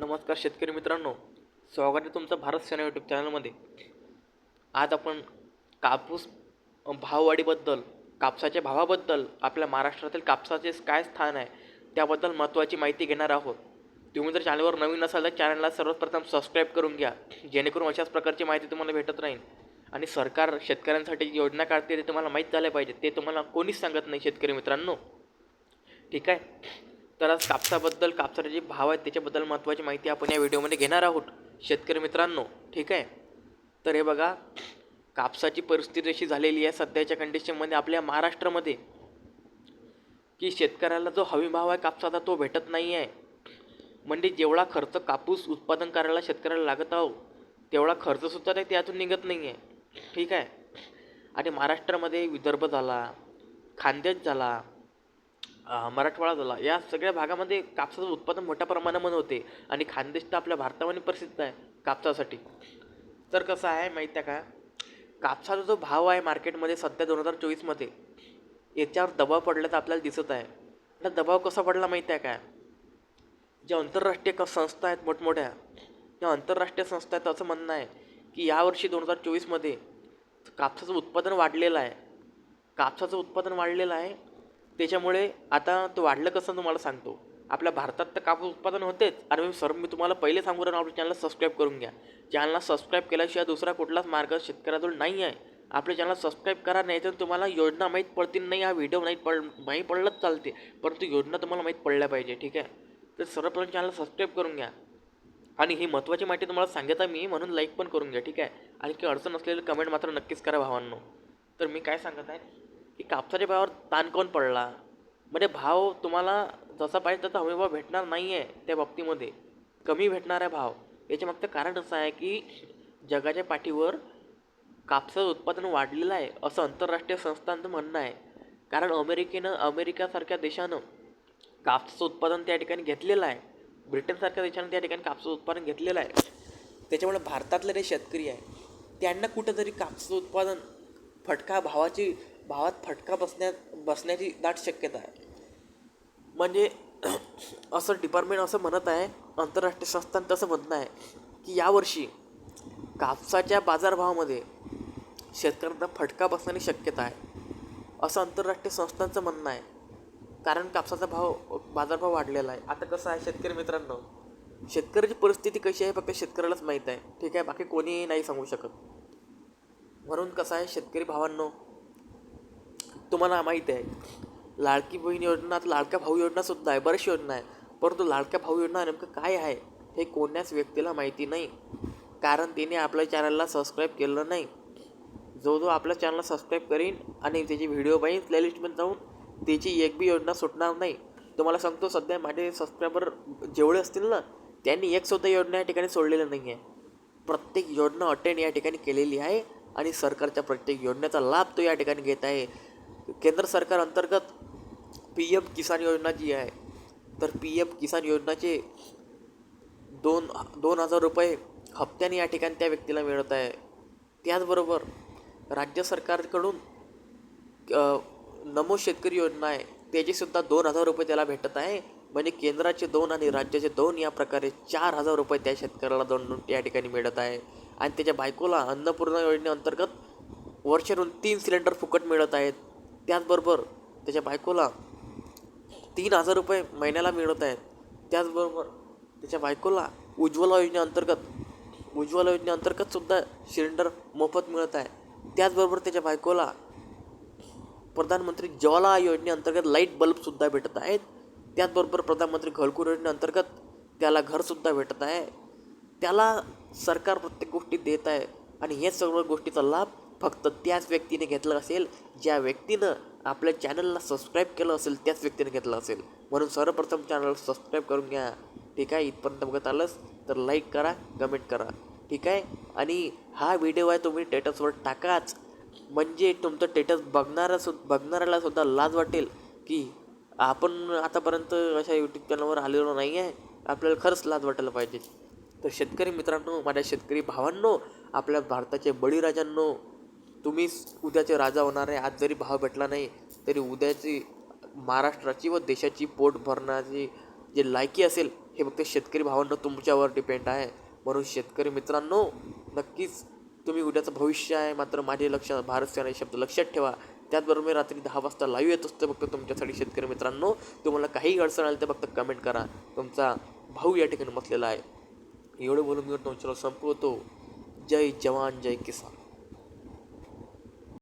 नमस्कार शेतकरी मित्रांनो स्वागत आहे तुमचं भारत सेना यूट्यूब चॅनलमध्ये आज आपण कापूस भाववाढीबद्दल कापसाच्या भावाबद्दल आपल्या महाराष्ट्रातील कापसाचे काय स्थान आहे त्याबद्दल महत्त्वाची माहिती घेणार आहोत. तुम्ही जर चॅनलवर नवीन असाल तर चॅनलला सर्वप्रथम सबस्क्राईब करून घ्या जेणेकरून अशाच प्रकारची माहिती तुम्हाला भेटत राहील. आणि सरकार शेतकऱ्यांसाठी जी योजना काढते ते तुम्हाला माहीत झाले पाहिजे ते तुम्हाला कोणीच सांगत नाही शेतकरी मित्रांनो. ठीक आहे? तर आज कापसाबद्दल कापसाचे जे भाव आहेत त्याच्याबद्दल महत्त्वाची माहिती आपण या व्हिडिओमध्ये घेणार आहोत. शेतकरी मित्रांनो ठीक आहे? तर हे बघा कापसाची परिस्थिती अशी झालेली आहे सध्याच्या कंडिशनमध्ये आपल्या महाराष्ट्रामध्ये की शेतकऱ्याला जो हमी भाव आहे कापसाचा तो भेटत नाही आहे. म्हणजे जेवढा खर्च कापूस उत्पादन करायला शेतकऱ्याला लागत आहो तेवढा खर्चसुद्धा ते त्यातून निघत नाही आहे. ठीक आहे? आणि महाराष्ट्रामध्ये विदर्भ झाला खानदेश झाला मराठवाडा झाला या सगळ्या भागामध्ये कापसाचं उत्पादन मोठ्या प्रमाणामध्ये होते आणि खानदेश तर आपल्या भारतामध्ये प्रसिद्ध आहे कापसासाठी. तर कसं आहे माहीत आहे का? कापसाचा जो भाव आहे मार्केटमध्ये सध्या दोन हजार चोवीसमध्ये याच्यावर दबाव पडल्याचं आपल्याला दिसत आहे. आता दबाव कसा पडला माहीत आहे काय ज्या आंतरराष्ट्रीय क संस्था आहेत मोठमोठ्या त्या आंतरराष्ट्रीय संस्था आहेत असं म्हणणं आहे की यावर्षी दोन हजार चोवीसमध्ये कापसाचं उत्पादन वाढलेलं आहे. कापसाचं उत्पादन वाढलेलं आहे त्याच्यामुळे आता तो वाढलं कसं तुम्हाला सांगतो. आपल्या भारतात तर कापूस उत्पादन होतेच. आणि मी सर मी तुम्हाला पहिले सांगू राहून आपल्या चॅनलला सबस्क्राईब करून घ्या. चॅनलला सबस्क्राईब केल्याशिवाय दुसरा कुठलाच मार्ग शेतकऱ्याजवळ नाही आहे आपल्या चॅनलला सबस्क्राईब करा नाही तर तुम्हाला योजना माहीत पडतील नाही हा व्हिडिओ माहीत पड माहीत पडलंच चालते. परंतु योजना तुम्हाला माहीत पडल्या पाहिजे ठीक आहे? तर सर्वप्रथम चॅनलला सबस्क्राईब करून घ्या. आणि ही महत्त्वाची माहिती तुम्हाला सांगत मी म्हणून लाईक पण करून घ्या ठीक आहे? आणि काही अडचण असलेली कमेंट मात्र नक्कीच करा भावांनो. तर मी काय सांगत आहे? कापसाच्या भावावर ताण कोण पडला? म्हणजे भाव तुम्हाला जसा पाहिजे तसा हमी भाव भेटणार नाही आहे त्या बाबतीमध्ये. कमी भेटणार आहे भाव. याच्या मागचं कारण असं आहे की जगाच्या पाठीवर कापसाचं उत्पादन वाढलेलं आहे असं आंतरराष्ट्रीय संस्थांचं म्हणणं आहे. कारण अमेरिकेनं अमेरिकासारख्या देशानं कापसाचं उत्पादन त्या ठिकाणी घेतलेलं आहे. ब्रिटनसारख्या देशानं त्या ठिकाणी कापसाचं उत्पादन घेतलेलं आहे. त्याच्यामुळे भारतातले जे शेतकरी आहे त्यांना कुठंतरी कापसाचं उत्पादन फटका भावाची भावात फटका बसण्यात बसण्याची दाट शक्यता आहे. म्हणजे असं डिपार्टमेंट असं म्हणत आहे आंतरराष्ट्रीय संस्थांचं असं म्हणणं आहे की यावर्षी कापसाच्या बाजारभावामध्ये शेतकऱ्यांना फटका बसण्याची शक्यता आहे. असं आंतरराष्ट्रीय संस्थांचं म्हणणं आहे. कारण कापसाचा भाव बाजारभाव वाढलेला आहे. आता कसं आहे शेतकरी मित्रांनो शेतकऱ्याची परिस्थिती कशी आहे फक्त शेतकऱ्यालाच माहीत आहे. ठीक आहे बाकी कोणीही नाही सांगू शकत. म्हणून कसं आहे शेतकरी भावांनो तुम्हाला माहीत आहे लाडकी बहीण योजना आता लाडक्या भाऊ योजनासुद्धा आहे बऱ्याच योजना आहे. परंतु लाडक्या भाऊ योजना नेमकं काय आहे हे कोण्याच व्यक्तीला माहिती नाही. कारण तिने आपल्या चॅनलला सबस्क्राईब केलं नाही. जो जो आपल्या चॅनलला सबस्क्राईब करीन आणि त्याची व्हिडिओ पाहिजे प्लेलिस्टमध्ये जाऊन त्याची एक बी योजना सुटणार नाही. तुम्हाला सांगतो सध्या माझे सबस्क्रायबर जेवढे असतील ना त्यांनी एकसुद्धा योजना या ठिकाणी सोडलेली नाही आहे प्रत्येक योजना अटेंड या ठिकाणी केलेली आहे आणि सरकारच्या प्रत्येक योजनेचा लाभ तो या ठिकाणी घेत आहे. केंद्र सरकार अंतर्गत पी एम किसान योजना जी आहे तर पी एम किसान योजनाचे दोन दोन हजार रुपये हप्त्याने या ठिकाणी त्या व्यक्तीला मिळत आहे. त्याचबरोबर राज्य सरकारकडून नमो शेतकरी योजना आहे त्याचेसुद्धा दोन हजार रुपये त्याला भेटत आहे. म्हणजे केंद्राचे दोन आणि राज्याचे दोन या प्रकारे चार हजार रुपये त्या शेतकऱ्याला दोन दोन या ठिकाणी मिळत आहे. आणि त्याच्या बायकोला अन्नपूर्णा योजनेअंतर्गत वर्षातून तीन सिलेंडर फुकट मिळत आहेत. त्याचबरोबर त्याच्या बायकोला तीन हजार रुपये महिन्याला मिळत आहेत. त्याचबरोबर त्याच्या बायकोला उज्ज्वला योजनेअंतर्गत उज्ज्वला योजनेअंतर्गत सुद्धा सिलेंडर मोफत मिळत आहे. त्याचबरोबर त्याच्या बायकोला प्रधानमंत्री ज्वाला योजनेअंतर्गत लाइट बल्बसुद्धा भेटत आहेत. त्याचबरोबर प्रधानमंत्री घरकुल योजनेअंतर्गत त्याला घरसुद्धा भेटत आहे. त्याला सरकार प्रत्येक गोष्टी देत आहे आणि हे सर्व गोष्टीचा लाभ फक्त त्याच व्यक्तीने घेतलं असेल ज्या व्यक्तीनं आपल्या चॅनलला सबस्क्राईब केलं असेल त्याच व्यक्तीने घेतलं असेल. म्हणून सर्वप्रथम चॅनल सबस्क्राईब करून घ्या. ठीक आहे? इथपर्यंत बघत आलंच तर लाईक करा कमेंट करा. ठीक आहे? आणि हा व्हिडिओ आहे तुम्ही टेटसवर टाकाच. म्हणजे तुमचं टेटस बघणारा सु बघणाऱ्याला सुद्धा लाज वाटेल की आपण आतापर्यंत अशा यूट्यूब चॅनलवर आलेलो नाही आहे आपल्याला खरंच लाज वाटायला पाहिजे. तर शेतकरी मित्रांनो माझ्या शेतकरी भावांनो आपल्या भारताचे बळीराजांनो तुम्ही उद्याचे राजा होणार आहे आज जरी भाव भेटला नाही तरी उद्याची महाराष्ट्राची व देशाची पोट भरण्याची जे लायकी असेल हे फक्त शेतकरी भावांना तुमच्यावर डिपेंड आहे. म्हणून शेतकरी मित्रांनो नक्कीच तुम्ही उद्याचं भविष्य आहे मात्र माझे लक्ष भारत सेना शब्द लक्षात ठेवा. त्याचबरोबर मी रात्री दहा वाजता लाईव्ह येत असतो फक्त तुमच्यासाठी शेतकरी मित्रांनो. तुम्हाला काही अडचण आली तर फक्त कमेंट करा. तुमचा भाऊ या ठिकाणी बसलेला आहे. एवढं बोलून मी तुमच्याला संपवतो. जय जवान जय किसान.